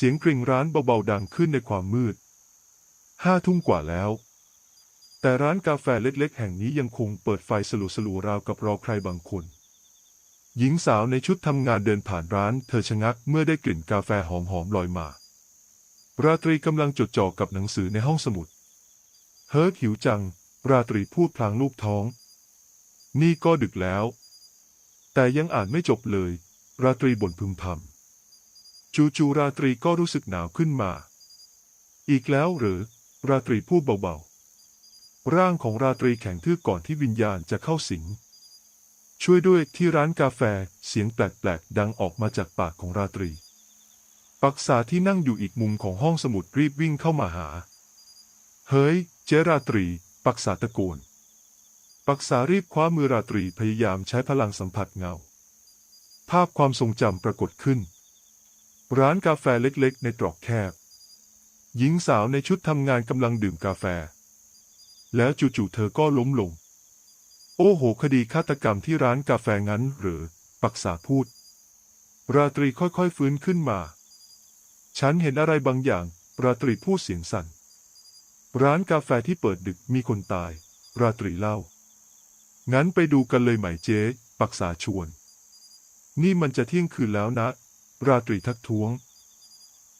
เสียงกริ่งร้านเบาๆดังขึ้นในความมืด ห้าทุ่มกว่าแล้ว แต่ร้านกาแฟเล็กๆ แห่งนี้ยังคงเปิดไฟสลัวๆราวกับรอใครบางคน หญิงสาวในชุดทำงานเดินผ่านร้าน เธอชะงักเมื่อได้กลิ่นกาแฟหอมๆลอยมา ราตรีกำลังจดจ่อกับหนังสือในห้องสมุด เฮิร์ทหิวจัง ราตรีพูดพลางลูกท้อง นี่ก็ดึกแล้ว แต่ยังอ่านไม่จบเลย ราตรีบ่นพึมพำ จู่ๆราตรีก็รู้สึกหนาวขึ้นมา อีกแล้วหรือ ราตรีพูดเบาๆ ร่างของราตรีแข็งทื่อก่อนที่วิญญาณจะเข้าสิง ช่วยด้วยที่ร้านกาแฟเสียงแปลกๆ ดังออกมาจากปากของราตรี ปักษาที่นั่งอยู่อีกมุมของห้องสมุดรีบวิ่งเข้ามาหา เฮ้ย เจราตรี ปักษาตะโกนปักษารีบคว้ามือราตรีพยายามใช้พลังสัมผัสเงา ภาพความทรงจำปรากฏขึ้น ร้านกาแฟเล็กๆ ในตรอกแคบ หญิงสาวในชุดทำงานกำลังดื่มกาแฟ แล้วจู่ๆเธอก็ล้มลง โอ้โห คดีฆาตกรรมที่ร้านกาแฟงั้นหรือ ปักษาพูด ราตรีค่อยๆฟื้นขึ้นมา ฉันเห็นอะไรบางอย่าง ราตรีพูดเสียงสั่น ร้านกาแฟที่เปิดดึกมีคนตาย ราตรีเล่า งั้นไปดูกันเลยไหมเจ๊ ปักษาชวน นี่มันจะเที่ยงคืนแล้วนะ ราตรีทักท้วง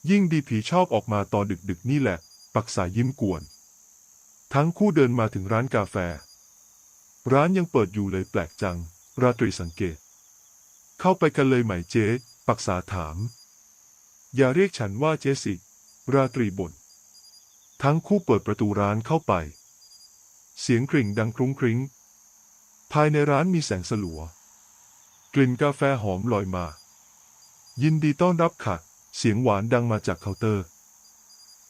ยิ่งดีผีชอบออกมาตอนดึกๆนี่แหละ ปักษายิ้มกวน ทั้งคู่เดินมาถึงร้านกาแฟ ร้านยังเปิดอยู่เลยแปลกจัง ราตรีสังเกต เข้าไปกันเลยไหมเจ๊ ปักษาถาม อย่าเรียกฉันว่าเจ๊สิ ราตรีบ่นทั้งคู่เปิดประตูร้านเข้าไป เสียงกริ่งดังครุ้งคริ้ง ภายในร้านมีแสงสลัว กลิ่นกาแฟหอมลอยมา ยินดีต้อนรับค่ะ เสียงหวานดังมาจากเคาน์เตอร์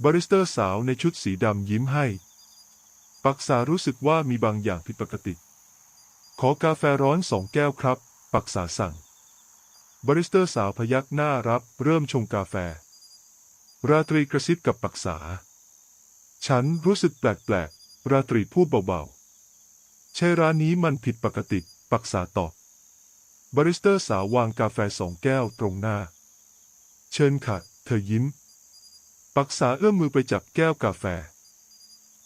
บาริสเตอร์สาวในชุดสีดำยิ้มให้ ปักษารู้สึกว่ามีบางอย่างผิดปกติ ขอกาแฟร้อนสองแก้วครับ ปักษาสั่ง บาริสเตอร์สาวพยักหน้ารับเริ่มชงกาแฟ ราตรีกระซิบกับปักษา ฉันรู้สึกแปลกๆ ราตรีพูดเบาๆ ใช่ร้านนี้มันผิดปกติ ปักษาตอบ บาริสเตอร์สาววางกาแฟสองแก้วตรงหน้า เชิญค่ะ เธอยิ้ม ปักษาเอื้อมมือไปจับแก้วกาแฟ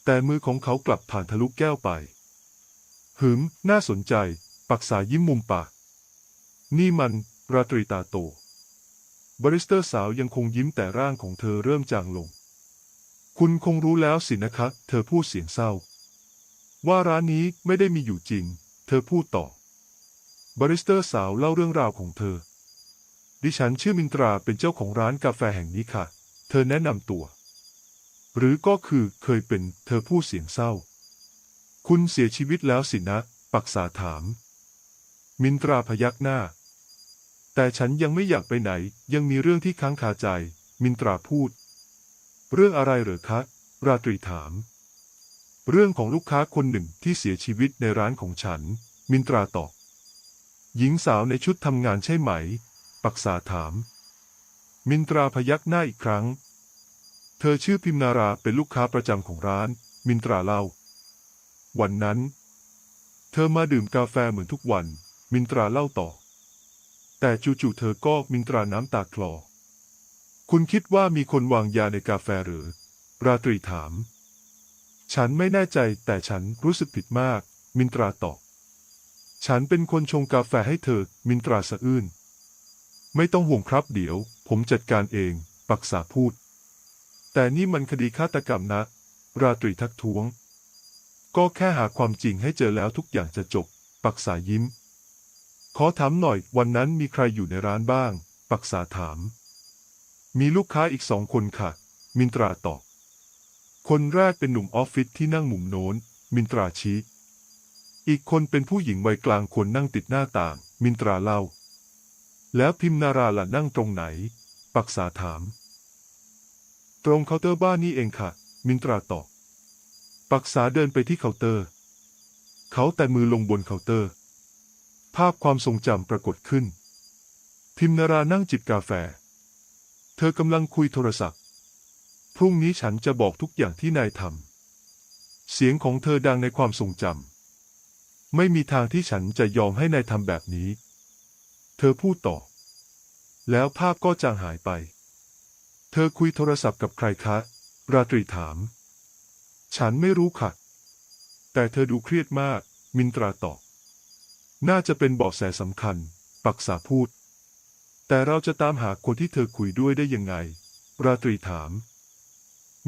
แต่มือของเขากลับผ่านทะลุแก้วไป หืม น่าสนใจ ปักษายิ้มมุมปาก นี่มัน ราตรีตาโต บาริสเตอร์สาวยังคงยิ้มแต่ร่างของเธอเริ่มจางลง คุณคงรู้แล้วสินะคะ เธอพูดเสียงเศร้า ว่าร้านนี้ไม่ได้มีอยู่จริง เธอพูดต่อ บาริสเตอร์สาวเล่าเรื่องราวของเธอ ดิฉันชื่อมินตราเป็นเจ้าของร้านกาแฟแห่งนี้ค่ะ เธอแนะนำตัว หรือก็คือเคยเป็นเธอพูดเสียงเศร้า คุณเสียชีวิตแล้วสินะ ปักษาถาม มินตราพยักหน้า แต่ฉันยังไม่อยากไปไหน ยังมีเรื่องที่ค้างคาใจ มินตราพูด เรื่องอะไรเหรอคะ ราตรีถาม เรื่องของลูกค้าคนหนึ่งที่เสียชีวิตในร้านของฉัน มินตราตอบ หญิงสาวในชุดทำงานใช่ไหม ปักษาถาม มินตราพยักหน้าอีกครั้ง เธอชื่อพิมนาราเป็นลูกค้าประจำของร้าน มินตราเล่า วันนั้น เธอมาดื่มกาแฟเหมือนทุกวัน มินตราเล่าต่อ แต่จู่ๆเธอก็มินตราน้ำตาคลอ คุณคิดว่ามีคนวางยาในกาแฟหรือ ราตรีถาม ฉันไม่แน่ใจแต่ฉันรู้สึกผิดมาก มินตราตอบ ฉันเป็นคนชงกาแฟให้เธอ มินตราสะอื้น ไม่ต้องห่วงครับเดี๋ยว ผมจัดการเอง ปักษาพูด แต่นี่มันคดีฆาตกรรมนะ ราตรีทักท้วง ก็แค่หาความจริงให้เจอแล้วทุกอย่างจะจบ ปักษายิ้ม ขอถามหน่อย วันนั้นมีใครอยู่ในร้านบ้าง ปักษาถาม มีลูกค้าอีกสองคนค่ะ มินตราตอบ คนแรกเป็นหนุ่มออฟฟิศที่นั่งมุมโน้น มินตราชี้ อีกคนเป็นผู้หญิงวัยกลางคนนั่งติดหน้าต่าง มินตราเล่า แล้วพิมนาราล่ะนั่งตรงไหน ปักษาถาม ตรงเคาน์เตอร์บ้านนี่เองค่ะ มินตราตอบ ปักษาเดินไปที่เคาน์เตอร์ เขาแต่มือลงบนเคาน์เตอร์ ภาพความทรงจำปรากฏขึ้น พิมนารานั่งจิบกาแฟ เธอกำลังคุยโทรศัพท์ พรุ่งนี้ฉันจะบอกทุกอย่างที่นายทำเสียงของเธอดังในความทรงจำ ไม่มีทางที่ฉันจะยอมให้นายทำแบบนี้ เธอพูดต่อ แล้วภาพก็จางหายไป เธอคุยโทรศัพท์กับใครคะ ราตรีถาม ฉันไม่รู้ค่ะ แต่เธอดูเครียดมาก มินตราตอบ น่าจะเป็นเบาะแสสำคัญ ปักษาพูด แต่เราจะตามหาคนที่เธอคุยด้วยได้ยังไง ราตรีถาม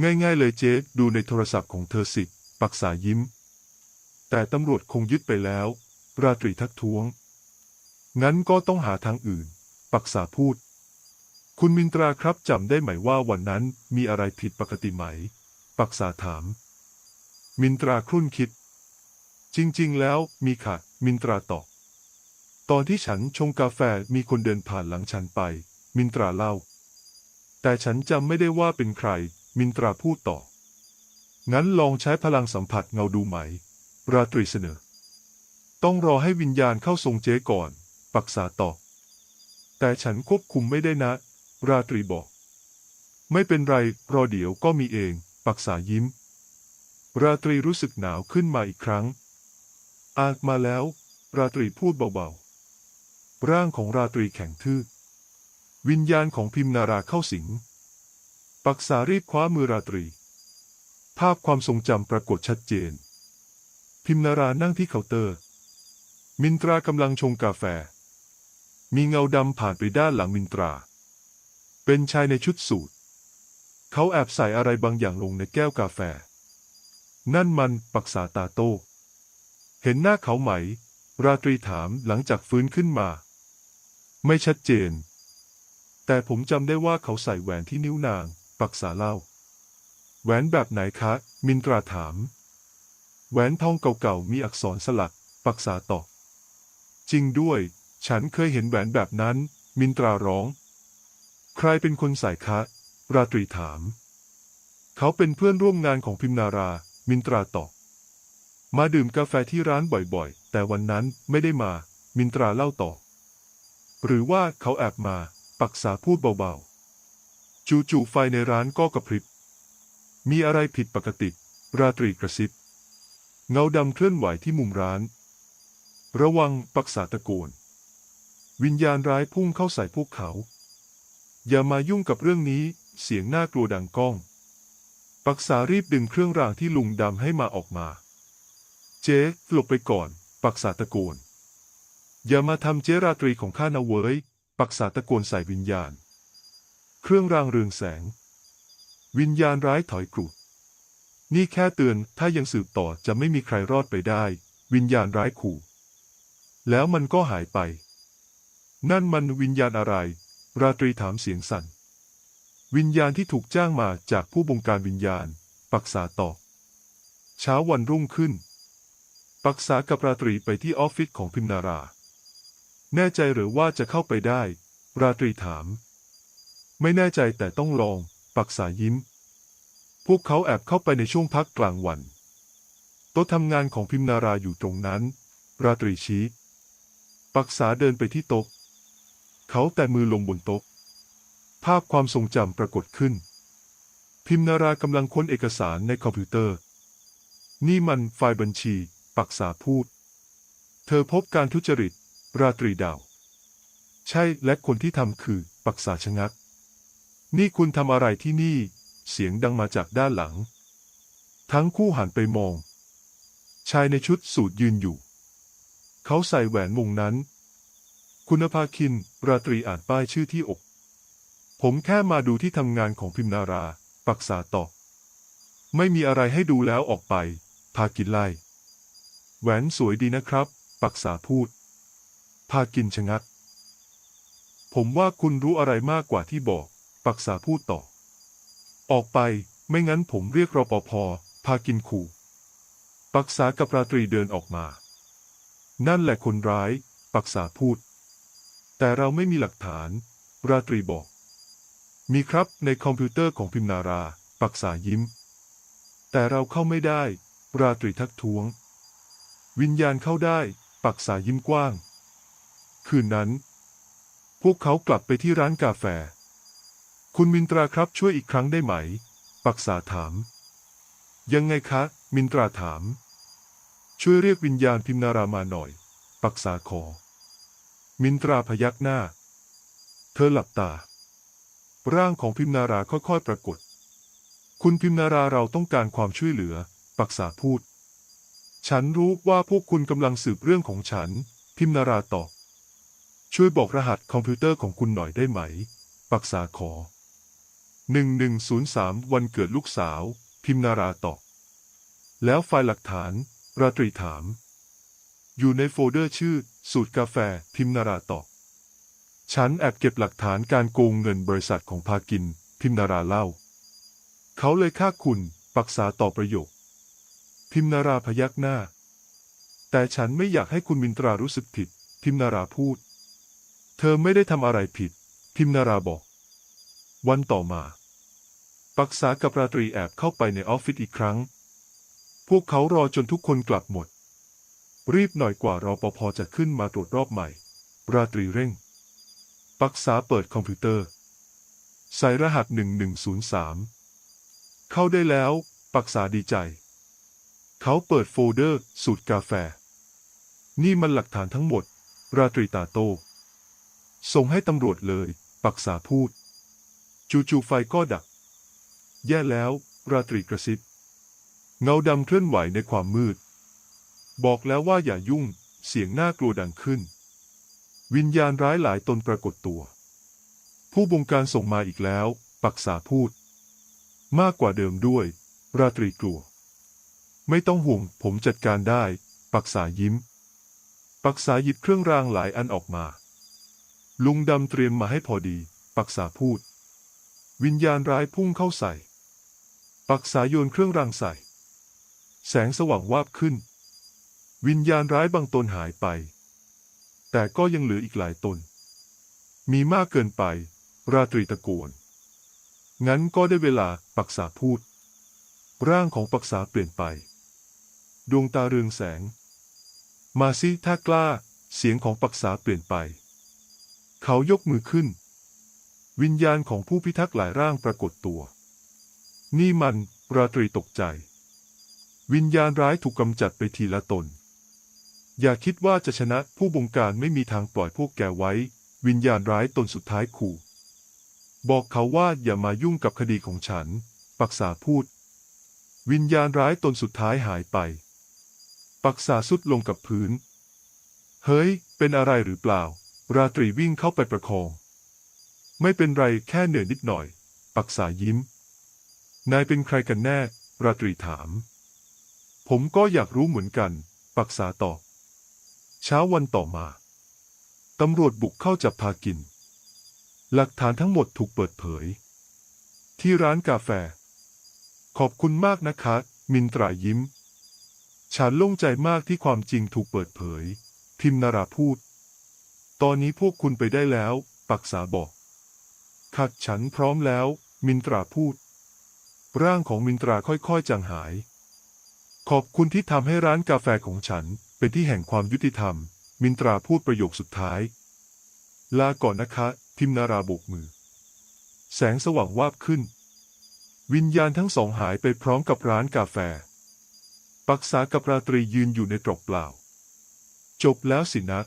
ง่ายๆเลยเจ๊ดูในโทรศัพท์ของเธอสิ ปักษายิ้ม แต่ตำรวจคงยึดไปแล้ว ราตรีทักท้วง งั้นก็ต้องหาทางอื่น ปักษาพูด คุณมินตราครับจำได้ไหมว่าวันนั้นมีอะไรผิดปกติไหม ปักษาถาม มินตราครุ่นคิด จริงๆ แล้วมีค่ะ มินตราตอบ ตอนที่ฉันชงกาแฟมีคนเดินผ่านหลังฉันไป มินตราเล่า แต่ฉันจำไม่ได้ว่าเป็นใคร มินตราพูดต่อ งั้นลองใช้พลังสัมผัสเงาดูไหม ราตรีเสนอ ต้องรอให้วิญญาณเข้าทรงเจ๊ก่อน ปักษาตอบแต่ฉันควบคุมไม่ได้นะ ราตรีบอก ไม่เป็นไร รอเดี๋ยวก็มีเอง ปักษายิ้ม ราตรีรู้สึกหนาวขึ้นมาอีกครั้ง อาจมาแล้ว ราตรีพูดเบาๆ ร่างของราตรีแข็งทื่อ วิญญาณของพิมนาราเข้าสิง ปักษารีบคว้ามือราตรี ภาพความทรงจำปรากฏชัดเจน พิมนารานั่งที่เคาน์เตอร์ มินตรากำลังชงกาแฟ มีเงาดำผ่านไปด้านหลังมินตรา เป็นชายในชุดสูทเขาแอบใส่อะไรบางอย่างลงในแก้วกาแฟ นั่นมันปักษาตาโต้เห็นหน้าเขาไหม ราตรีถามหลังจากฟื้นขึ้นมา ไม่ชัดเจน แต่ผมจำได้ว่าเขาใส่แหวนที่นิ้วนาง ปักษาเล่า แหวนแบบไหนคะ มินตราถาม แหวนทองเก่าๆมีอักษรสลัก ปักษาตอจริงด้วย ฉันเคยเห็นแหวนแบบนั้น มินตราร้อง ใครเป็นคนใส่คะ ราตรีถาม เขาเป็นเพื่อนร่วมงานของพิมนารา มินตราตอบมาดื่มกาแฟที่ร้านบ่อยๆ แต่วันนั้นไม่ได้มา มินตราเล่าต่อ หรือว่าเขาแอบมา ปักษาพูดเบาๆ จู่ๆไฟในร้านก็กระพริบ มีอะไรผิดปกติ ราตรีกระซิบ เงาดำเคลื่อนไหวที่มุมร้าน ระวังปักษาตะโกน วิญญาณร้ายพุ่งเข้าใส่พวกเขา อย่ามายุ่งกับเรื่องนี้ เสียงน่ากลัวดังก้อง ปักษารีบดึงเครื่องรางที่ลุงดำให้มาออกมา เจ๊หลบไปก่อน ปักษาตะโกน อย่ามาทำเจราตรีของข้านะเว้ย ปักษาตะโกนใส่วิญญาณ เครื่องรางเรืองแสง วิญญาณร้ายถอยกรูด นี่แค่เตือนถ้ายังสืบต่อจะไม่มีใครรอดไปได้ วิญญาณร้ายขู่ แล้วมันก็หายไป นั่นมันวิญญาณอะไร ราตรีถามเสียงสั่น วิญญาณที่ถูกจ้างมาจากผู้บงการวิญญาณ ปักษาตอบเช้าวันรุ่งขึ้น ปักษากับราตรีไปที่ออฟฟิศของพิมนารา แน่ใจหรือว่าจะเข้าไปได้ ราตรีถาม ไม่แน่ใจแต่ต้องลอง ปักษายิ้ม พวกเขาแอบเข้าไปในช่วงพักกลางวัน โต๊ะทำงานของพิมนาราอยู่ตรงนั้น ราตรีชี้ ปักษาเดินไปที่โต๊ะ เขาแต่มือลงบนโต๊ะ ภาพความทรงจำปรากฏขึ้น พิมนารากำลังค้นเอกสารในคอมพิวเตอร์ นี่มันไฟล์บัญชี ปักษาพูด เธอพบการทุจริต ราตรีดาว ใช่และคนที่ทำคือ ปักษาชะงัก นี่คุณทำอะไรที่นี่ เสียงดังมาจากด้านหลัง ทั้งคู่หันไปมอง ชายในชุดสูทยืนอยู่ เขาใส่แหวนวงนั้น คุณภาคิน ราตรีอ่านป้ายชื่อที่อก ผมแค่มาดูที่ทำงานของพิมนาราปักษาตอบไม่มีอะไรให้ดูแล้วออกไป พากินไล่ แหวนสวยดีนะครับ ปักษาพูด พากินชะงัก ผมว่าคุณรู้อะไรมากกว่าที่บอก ปักษาพูดต่อ ออกไป ไม่งั้นผมเรียกรปภ พากินขู่ ปักษากับราตรีเดินออกมา นั่นแหละคนร้าย ปักษาพูด แต่เราไม่มีหลักฐาน ราตรีบอก มีครับในคอมพิวเตอร์ของพิมนารา ปักษายิ้ม แต่เราเข้าไม่ได้ ราตรีทักท้วง วิญญาณเข้าได้ ปักษายิ้มกว้าง คืนนั้น พวกเขากลับไปที่ร้านกาแฟ คุณมินตราครับช่วยอีกครั้งได้ไหม ปักษาถาม ยังไงคะ มินตราถาม ช่วยเรียกวิญญาณพิมนารามาหน่อย ปักษาขอ มินตราพยักหน้า เธอหลับตา ร่างของพิมนาราค่อยๆปรากฏ คุณพิมนาราเราต้องการความช่วยเหลือ ปักษาพูด ฉันรู้ว่าพวกคุณกำลังสืบเรื่องของฉัน พิมนาราตอบ ช่วยบอกรหัสคอมพิวเตอร์ของคุณหน่อยได้ไหม ปักษาขอ 1103 วันเกิดลูกสาว พิมนาราตอบแล้วไฟล์หลักฐาน ราตรีถาม อยู่ในโฟลเดอร์ชื่อ สูตรกาแฟ พิมนาราตอบฉันแอบเก็บหลักฐานการโกงเงินบริษัทของพากิน พิมนาราเล่า เขาเลยฆ่าคุณปักษาต่อประโยค พิมนาราพยักหน้า แต่ฉันไม่อยากให้คุณมินตรารู้สึกผิด พิมนาราพูด เธอไม่ได้ทำอะไรผิด พิมนาราบอก วันต่อมา ปักษากับราตรีแอบเข้าไปในออฟฟิศอีกครั้ง พวกเขารอจนทุกคนกลับหมด รีบหน่อยกว่ารอปภจะขึ้นมาตรวจรอบใหม่ ราตรีเร่ง ปักษาเปิดคอมพิวเตอร์ ใส่รหัส 1103 เข้าได้แล้ว ปักษาดีใจ เขาเปิดโฟลเดอร์ สูตรกาแฟ นี่มันหลักฐานทั้งหมด ราตรีตาโต ส่งให้ตำรวจเลย ปักษาพูด จู่ๆไฟก็ดับ แย่แล้ว ราตรีกระซิบ เงาดำเคลื่อนไหวในความมืด บอกแล้วว่าอย่ายุ่ง เสียงน่ากลัวดังขึ้น วิญญาณร้ายหลายตนปรากฏตัว ผู้บงการส่งมาอีกแล้ว ปักษาพูด มากกว่าเดิมด้วย ราตรีกลัว ไม่ต้องห่วง ผมจัดการได้ ปักษายิ้ม ปักษาหยิบเครื่องรางหลายอันออกมา ลุงดำเตรียมมาให้พอดี ปักษาพูด วิญญาณร้ายพุ่งเข้าใส่ ปักษาโยนเครื่องรางใส่ แสงสว่างวาบขึ้น วิญญาณร้ายบางตนหายไป แต่ก็ยังเหลืออีกหลายตน มีมากเกินไป ราตรีตะโกน งั้นก็ได้เวลาปักษาพูด ร่างของปักษาเปลี่ยนไป ดวงตาเรืองแสง มาซิถ้ากล้า เสียงของปักษาเปลี่ยนไป เขายกมือขึ้น วิญญาณของผู้พิทักษ์หลายร่างปรากฏตัว นี่มันราตรีตกใจ วิญญาณร้ายถูกกำจัดไปทีละตน อย่าคิดว่าจะชนะผู้บงการไม่มีทางปล่อยพวกแกไว้ วิญญาณร้ายตนสุดท้ายขู่บอกเขาว่าอย่ามายุ่งกับคดีของฉัน ปักษาพูด วิญญาณร้ายตนสุดท้ายหายไป ปักษาสุดลงกับพื้น เฮ้ย เป็นอะไรหรือเปล่า ราตรีวิ่งเข้าไปประคอง ไม่เป็นไรแค่เหนื่อยนิดหน่อย ปักษายิ้ม นายเป็นใครกันแน่ ราตรีถาม ผมก็อยากรู้เหมือนกัน ปักษาตอบ เช้าวันต่อมา ตำรวจบุกเข้าจับพากิน หลักฐานทั้งหมดถูกเปิดเผย ที่ร้านกาแฟ ขอบคุณมากนะคะ มินตรายิ้ม ฉันโล่งใจมากที่ความจริงถูกเปิดเผย พิมนาราพูด ตอนนี้พวกคุณไปได้แล้ว ปักษาบอก ขัดฉันพร้อมแล้ว มินตราพูด ร่างของมินตราค่อยๆจางหาย ขอบคุณที่ทำให้ร้านกาแฟของฉันเป็นที่แห่งความยุติธรรม มินตราพูดประโยคสุดท้าย ลาก่อนนะคะพิมนาราโบกมือ แสงสว่างวาบขึ้น วิญญาณทั้งสองหายไปพร้อมกับร้านกาแฟ ปักษากับราตรียืนอยู่ในตรอกเปล่า จบแล้วสินะ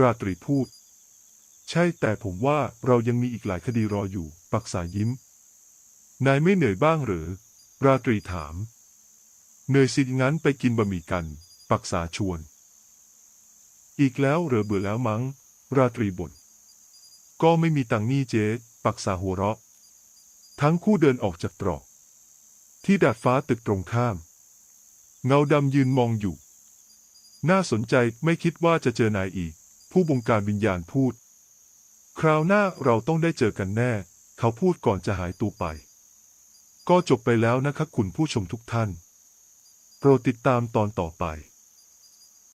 ราตรีพูด ใช่แต่ผมว่าเรายังมีอีกหลายคดีรออยู่ ปักษายิ้ม นายไม่เหนื่อยบ้างหรือ ราตรีถาม เหนื่อยสิงั้นไปกินบะหมี่กัน ปักษาชวน อีกแล้วเหรือเบื่อแล้วมั้ง ราตรีบ่นก็ไม่มีตังนี่เจ๊ปักษาหัวเราะ ทั้งคู่เดินออกจากตรอก ที่ดาดฟ้าตึกตรงข้าม เงาดำยืนมองอยู่ น่าสนใจไม่คิดว่าจะเจอนายอีก ผู้บงการวิญญาณพูด คราวหน้าเราต้องได้เจอกันแน่ เขาพูดก่อนจะหายตัวไป ก็จบไปแล้วนะครับคุณผู้ชมทุกท่าน โปรดติดตามตอนต่อไป